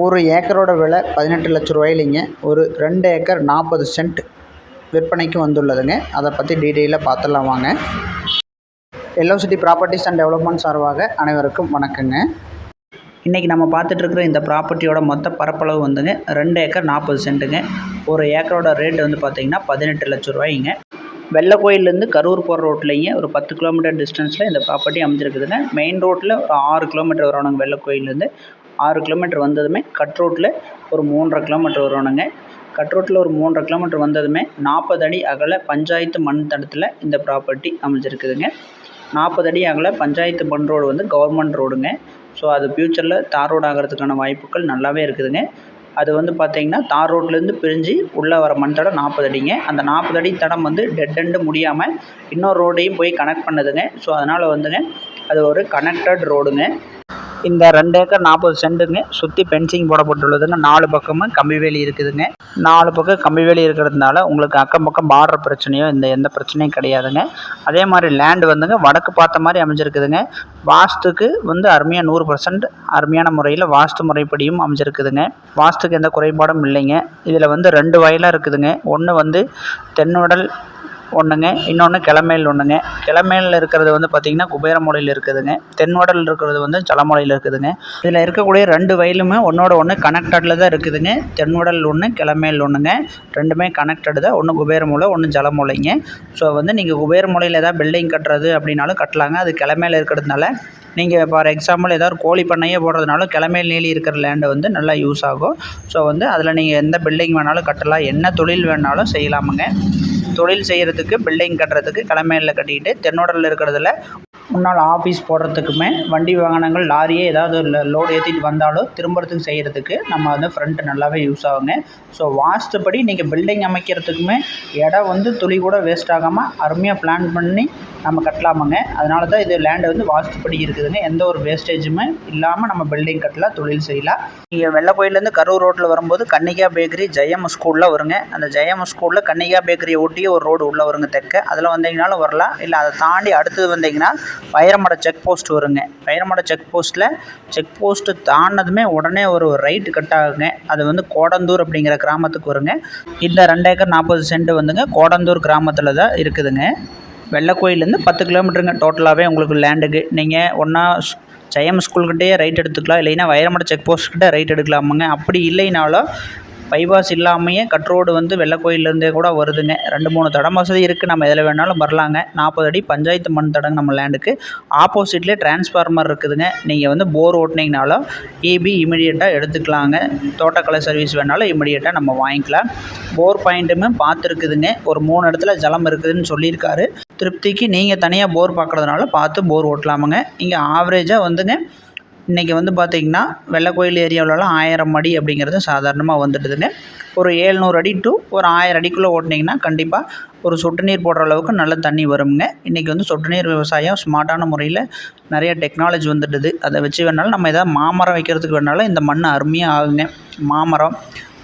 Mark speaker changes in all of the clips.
Speaker 1: ஒரு ஏக்கரோட விலை பதினெட்டு லட்ச ரூபாயிலிங்க. ஒரு ரெண்டு ஏக்கர் நாற்பது சென்ட் விற்பனைக்கு வந்துள்ளதுங்க. அதை பற்றி டீட்டெயிலாக பார்த்துடலாம் வாங்க. Yellow city properties and development சார்பாக அனைவருக்கும் வணக்கங்க. இன்றைக்கி நம்ம பார்த்துட்ருக்குற இந்த ப்ராப்பர்ட்டியோட மொத்த பரப்பளவு வந்துங்க ரெண்டு ஏக்கர் நாற்பது சென்ட்டுங்க. ஒரு ஏக்கரோட ரேட் வந்து பார்த்திங்கன்னா பதினெட்டு லட்ச ரூபாய்ங்க. வெள்ளக்கோயிலேருந்து கரூர் போகிற ரோட்லேங்க ஒரு பத்து கிலோமீட்டர் டிஸ்டன்ஸில் இந்த ப்ராப்பர்ட்டி அமைஞ்சிருக்குதுங்க. மெயின் ரோட்டில் ஒரு ஆறு கிலோமீட்டர் வரணுங்க வெள்ளக்கோயிலேருந்து. ஆறு கிலோமீட்டர் வந்ததுமே கட் ரோட்டில் ஒரு மூன்றரை கிலோமீட்டர் வரணுங்க கட் ரோட்டில் ஒரு மூன்றரை கிலோமீட்டர் வந்ததுமே நாற்பது அடி அகல பஞ்சாயத்து மண் தடத்தில் இந்த ப்ராப்பர்ட்டி அமைஞ்சிருக்குதுங்க. நாற்பது அடி அகல பஞ்சாயத்து மண் ரோடு வந்து கவர்மெண்ட் ரோடுங்க ஸோ அது ஃப்யூச்சரில் தார் ரோடு ஆகிறதுக்கான வாய்ப்புகள் நல்லாவே இருக்குதுங்க. அது வந்து பார்த்திங்கன்னா தார் ரோட்லேருந்து பிரிஞ்சு உள்ளே வர மண் தடம் நாற்பது அடிங்க. அந்த நாற்பது அடி தடம் வந்து டெட் எண்டு முடியாமல் இன்னொரு ரோடையும் போய் கனெக்ட் பண்ணுதுங்க. ஸோ அதனால் வந்துங்க அது ஒரு கனெக்டட் ரோடுங்க இந்த ரெண்டு ஏக்கர் நாற்பது சென்ட்டுங்க சுற்றி பென்சிங் போடப்பட்டுள்ளதுங்க நாலு பக்கமும் கம்பி வேலி இருக்குதுங்க. நாலு பக்கம் கம்பி வேலி இருக்கிறதுனால உங்களுக்கு அக்கம் பக்கம் பார்டர் பிரச்சனையோ இந்த எந்த பிரச்சனையும் கிடையாதுங்க. அதே மாதிரி லேண்டு வந்துங்க வடக்கு பார்த்த மாதிரி அமைஞ்சிருக்குதுங்க. வாஸ்துக்கு வந்து அருமையாக நூறு பர்சன்ட் அருமையான முறையில் வாஸ்து முறைப்படியும் அமைஞ்சிருக்குதுங்க. வாஸ்துக்கு எந்த குறைபாடும் இல்லைங்க. இதில் வந்து ரெண்டு வயலாக இருக்குதுங்க. ஒன்று வந்து தென்னுடல் ஒன்றுங்க இன்னொன்று கிளமேல் ஒன்றுங்க கிளமேலில் இருக்கிறது வந்து பார்த்திங்கன்னா குபேரமூலையில் இருக்குதுங்க. தென்வடலில் இருக்கிறது வந்து சலமூலையில் இருக்குதுங்க. இதில் இருக்கக்கூடிய ரெண்டு வயலுமே ஒன்றோட ஒன்று கனெக்டடில் தான் இருக்குதுங்க. தென்வடல் ஒன்று கிளமேல் ஒன்றுங்க ரெண்டுமே கனெக்டடு தான். ஒன்று குபேரமூலை ஒன்று ஜலமூலைங்க ஸோ வந்து நீங்கள் குபேரமூலையில் ஏதாவது பில்டிங் கட்டுறது அப்படின்னாலும் கட்டலாங்க. அது கிளமேல இருக்கிறதுனால நீங்கள் ஃபார் எக்ஸாம்பிள் ஏதாவது கோழி பண்ணையே போடுறதுனால கிளமேல் நீலி இருக்கிற லேண்டு வந்து நல்லா யூஸ் ஆகும். ஸோ வந்து அதில் நீங்கள் எந்த பில்டிங் வேணாலும் கட்டலாம். என்ன தொழில் வேணாலும் செய்யலாமுங்க. தொழில் செய்கிறதுக்கு பில்டிங் கட்டுறதுக்கு கிளமையில் கட்டிக்கிட்டு தென்னோடலில் இருக்கிறதுல முன்னால் ஆஃபீஸ் போடுறதுக்குமே வண்டி வாகனங்கள் லாரியே ஏதாவது லோடு ஏற்றிட்டு வந்தாலும் திரும்புறதுக்கு செய்கிறதுக்கு நம்ம வந்து ஃப்ரண்ட்டு நல்லாவே யூஸ் ஆகுங்க. ஸோ வாஸ்துப்படி நீங்கள் பில்டிங் அமைக்கிறதுக்குமே இடம் வந்து துளி கூட வேஸ்ட் ஆகாமல் அருமையாக பிளான் பண்ணி நம்ம கட்டலாமாங்க. அதனால தான் இது லேண்டு வந்து வாஸ்துப்படி இருக்குதுங்க. எந்த ஒரு வேஸ்டேஜுமே இல்லாமல் நம்ம பில்டிங் கட்டலாம் தொழில் செய்யலாம். நீங்கள் வெள்ளக்கோயிலேருந்து கரூர் ரோட்டில் வரும்போது கன்னிகா பேக்கரி ஜெயம் ஸ்கூலில் வருங்க. அந்த ஜெயம் ஸ்கூலில் கன்னிகா பேக்கரியை ஒட்டி ஒரு ரோடு உள்ளே வருங்க தெற்க. அதில் வந்தீங்கனாலும் வரலாம். இல்லை அதை தாண்டி அடுத்தது வந்தீங்கன்னா வைரமடை செக் போஸ்ட் வருங்க. வைரமடை செக் போஸ்ட்டில் செக் போஸ்ட்டு தாண்டினதுமே உடனே ஒரு ரைட்டு கட் ஆகுங்க. அது வந்து கோடந்தூர் அப்படிங்கிற கிராமத்துக்கு வருங்க. இந்த ரெண்டு ஏக்கர் நாற்பது சென்ட் வந்துங்க. கோடந்தூர் கிராமத்தில் தான் இருக்குதுங்க. வெள்ளக்கோயிலேருந்து பத்து கிலோமீட்டருங்க. டோட்டலாகவே உங்களுக்கு லேண்டுக்கு நீங்கள் ஒன்றா ஜெயம் ஸ்கூல்கிட்டேயே ரைட் எடுத்துக்கலாம். இல்லைன்னா வைரமடை செக் போஸ்ட்கிட்ட ரைட் எடுக்கலாமுங்க. அப்படி இல்லைனாலும் பைபாஸ் இல்லாமையே கட் ரோடு வந்து வெள்ளக்கோயிலேருந்தே கூட வருதுங்க. ரெண்டு மூணு தடம் வசதி இருக்குது நம்ம எதில் வேணாலும் வரலாங்க. நாற்பது அடி பஞ்சாயத்து மண் தடங்க நம்ம லேண்டுக்கு ஆப்போசிட்லேயே டிரான்ஸ்ஃபார்மர் இருக்குதுங்க. நீங்கள் வந்து போர் ஓட்டினீங்கனாலும் ஏபி இமிடியேட்டாக எடுத்துக்கலாங்க. தோட்டக்கலை சர்வீஸ் வேணாலும் இமிடியேட்டாக நம்ம வாங்கிக்கலாம். போர் பாயிண்ட்டுமே பார்த்துருக்குதுங்க. ஒரு மூணு இடத்துல ஜலம் இருக்குதுன்னு சொல்லியிருக்காரு. திருப்திக்கு நீங்கள் தனியாக போர் பார்க்குறதுனால பார்த்து போர் ஓட்டலாமுங்க. இங்கே ஆவரேஜாக வந்துங்க இன்றைக்கி வந்து பார்த்திங்கன்னா வெள்ளக்கோயில் ஏரியாவிலலாம் ஆயிரம் அடி அப்படிங்கிறது சாதாரணமாக வந்துடுதுங்க. ஒரு ஏழ்நூறு அடி டு ஒரு ஆயிரம் அடிக்குள்ளே ஓட்டினீங்கன்னா கண்டிப்பாக ஒரு சொட்டு நீர் போடுற அளவுக்கு நல்ல தண்ணி வருங்க. இன்றைக்கி வந்து சொட்டு நீர் விவசாயம் ஸ்மார்ட்டான முறையில் நிறைய டெக்னாலஜி வந்துடுது. அதை வச்சு வேணாலும் நம்ம எதாவது மாமரம் வைக்கிறதுக்கு வேணாலும் இந்த மண் அருமையாக ஆகுங்க. மாமரம்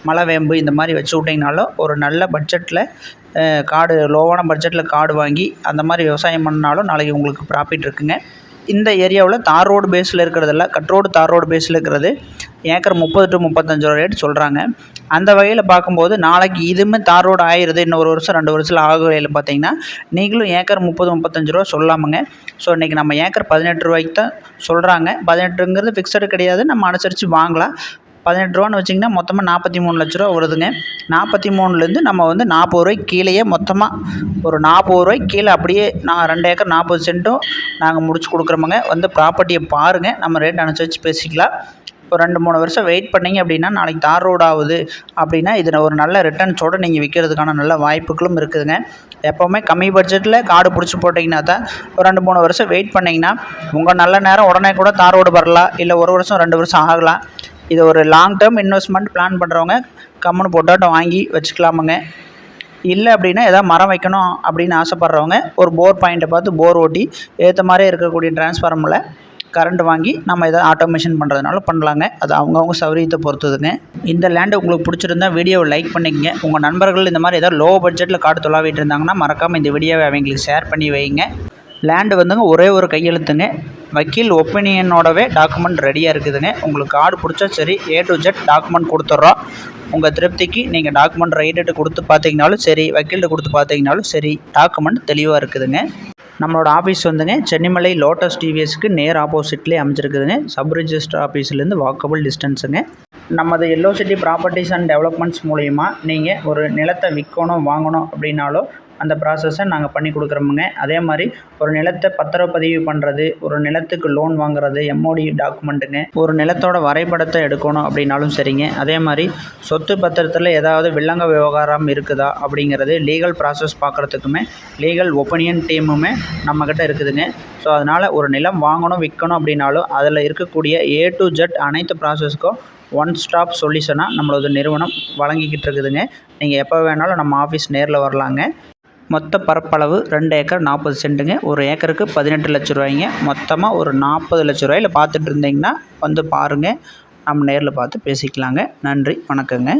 Speaker 1: மலைவேம்பு இந்த மாதிரி வச்சு விட்டிங்கனாலும் ஒரு நல்ல பட்ஜெட்டில் காடு லோவான பட்ஜெட்டில் காடு வாங்கி அந்த மாதிரி விவசாயம் பண்ணாலும் நாளைக்கு உங்களுக்கு ப்ராஃபிட் இருக்குங்க. இந்த ஏரியாவில் தார் ரோடு பேஸில் இருக்கிறதில்ல கட் ரோடு தார் ரோடு பேஸில் இருக்கிறது. ஏக்கர் முப்பது டு முப்பத்தஞ்சு ரூபா ரேட் சொல்கிறாங்க அந்த வகையில் பார்க்கும்போது நாளைக்கு இதுவுமே தார் ரோடு ஆயிடுது இன்னும் ஒரு வருஷம் ரெண்டு வருஷத்தில் ஆக பார்த்தீங்கன்னா நீங்களும் ஏக்கர் முப்பது முப்பத்தஞ்சு ரூபா சொல்லாமுங்க. ஸோ இன்றைக்கி நம்ம ஏக்கர் பதினெட்டு ரூபாய்க்கு தான் சொல்கிறாங்க பதினெட்டுங்கிறது ஃபிக்ஸடு கிடையாது. நம்ம அனுசரித்து வாங்கலாம். பதினெட்டு ரூபான்னு வச்சிங்கன்னா மொத்தமாக நாற்பத்தி மூணு லட்ச ரூபா வருதுங்க. நாற்பத்தி மூணுலேருந்து நம்ம வந்து நாற்பது ரூபாய்க்கு கீழேயே மொத்தமாக ஒரு நாற்பது ரூபாய்க்கு கீழே அப்படியே நான் ரெண்டு ஏக்கர் நாற்பது சென்ட்டும் நாங்கள் முடிச்சு கொடுக்குறோமுங்க. வந்து ப்ராப்பர்ட்டியை பாருங்கள் நம்ம ரேட் அனுசரித்து பேசிக்கலாம். ஒரு ரெண்டு மூணு வருஷம் வெயிட் பண்ணிங்க அப்படின்னா நாளைக்கு தார் ரோடு ஆகுது அப்படின்னா இதில் ஒரு நல்ல ரிட்டர்ன்ஸோடு நீங்கள் விற்கிறதுக்கான நல்ல வாய்ப்புகளும் இருக்குதுங்க. எப்போவுமே கம்மி பட்ஜெட்டில் காடு பிடிச்சி போட்டிங்கன்னா தான் ஒரு ரெண்டு மூணு வருஷம் வெயிட் பண்ணிங்கன்னா உங்கள் நல்ல நேரம் உடனே கூட தார் ரோடு வரலாம். இல்லை ஒரு வருஷம் ரெண்டு வருஷம் ஆகலாம். இது ஒரு லாங் டேர்ம் இன்வெஸ்ட்மெண்ட் பிளான் பண்ணுறவங்க கம்முன்னு போட்டாட்டம் வாங்கி வச்சுக்கலாமுங்க. இல்லை அப்படின்னா எதாவது மரம் வைக்கணும் அப்படின்னு ஆசைப்பட்றவங்க ஒரு போர் பாயிண்ட்டை பார்த்து போர் ஓட்டி ஏற்ற மாதிரி இருக்கக்கூடிய டிரான்ஸ்ஃபார்மில் கரண்ட் வாங்கி நம்ம எதாவது ஆட்டோமேஷன் பண்ணுறதுனால பண்ணலாங்க. அது அவங்கவுங்க சௌரியத்தை பொறுத்ததுங்க. இந்த லேண்டு உங்களுக்கு பிடிச்சிருந்தா வீடியோவை லைக் பண்ணிக்கங்க. உங்கள் நண்பர்கள் இந்த மாதிரி ஏதாவது லோ பட்ஜெட்டில் காட்டு தொலாவிட்டு இருந்தாங்கன்னா மறக்காமல் இந்த வீடியோவை அவங்களுக்கு ஷேர் பண்ணி வைங்க. லேண்டு வந்துங்க ஒரே ஒரு கையெழுத்துங்க. வக்கீல் ஒப்பீனியனோடவே டாக்குமெண்ட் ரெடியாக இருக்குதுங்க. உங்களுக்கு கார்டு பிடிச்சா சரி ஏ டு ஜெட் டாக்குமெண்ட் கொடுத்துட்றோம் உங்கள் திருப்திக்கு நீங்கள் டாக்குமெண்ட் ரைட்டு கொடுத்து பார்த்தீங்கனாலும் சரி வக்கீல்கிட்ட கொடுத்து பார்த்தீங்கனாலும் சரி டாக்குமெண்ட் தெளிவாக இருக்குதுங்க. நம்மளோட ஆஃபீஸ் வந்துங்க சென்னிமலை லோட்டஸ் டிவிஎஸ்க்கு நேர் ஆப்போசிட்லேயே அமைஞ்சிருக்குதுங்க. சப் ரிஜிஸ்டர் ஆஃபீஸ்லேருந்து வாக்கபுள் டிஸ்டன்ஸுங்க நமது yellow city properties and developments மூலிமா நீங்கள் ஒரு நிலத்தை விற்கணும் வாங்கணும் அப்படின்னாலோ அந்த ப்ராசஸை நாங்கள் பண்ணி கொடுக்குறோமுங்க. அதே மாதிரி ஒரு நிலத்தை பத்திரப்பதிவு பண்ணுறது ஒரு நிலத்துக்கு லோன் வாங்குறது எம்ஓடி டாக்குமெண்ட்டுங்க ஒரு நிலத்தோட வரைபடத்தை எடுக்கணும் அப்படின்னாலும் சரிங்க. அதே மாதிரி சொத்து பத்திரத்தில் ஏதாவது வில்லங்க விவகாரம் இருக்குதா அப்படிங்கிறது லீகல் ப்ராசஸ் பார்க்குறதுக்குமே லீகல் ஒப்பீனியன் டீமுமே நம்மக்கிட்ட இருக்குதுங்க. ஸோ அதனால் ஒரு நிலம் வாங்கணும் விற்கணும் அப்படின்னாலும் அதில் இருக்கக்கூடிய ஏ டு ஜெட் அனைத்து ப்ராசஸ்க்கும் ஒன் ஸ்டாப் சொல்யூஷனாக நம்மளோட நிறுவனம் வழங்கிக்கிட்டு இருக்குதுங்க நீங்கள் எப்போ வேணாலும் நம்ம ஆஃபீஸ் நேரில் வரலாங்க. மொத்த பரப்பளவு ரெண்டு ஏக்கர் நாற்பது சென்ட்டுங்க. ஒரு ஏக்கருக்கு பதினெட்டு லட்ச ரூபாய்ங்க. மொத்தமாக ஒரு நாற்பது லட்ச ரூபாயில் பார்த்துட்டு இருந்தீங்கன்னா வந்து பாருங்கள் நம்ம நேரில் பார்த்து பேசிக்கலாங்க. நன்றி வணக்கங்க.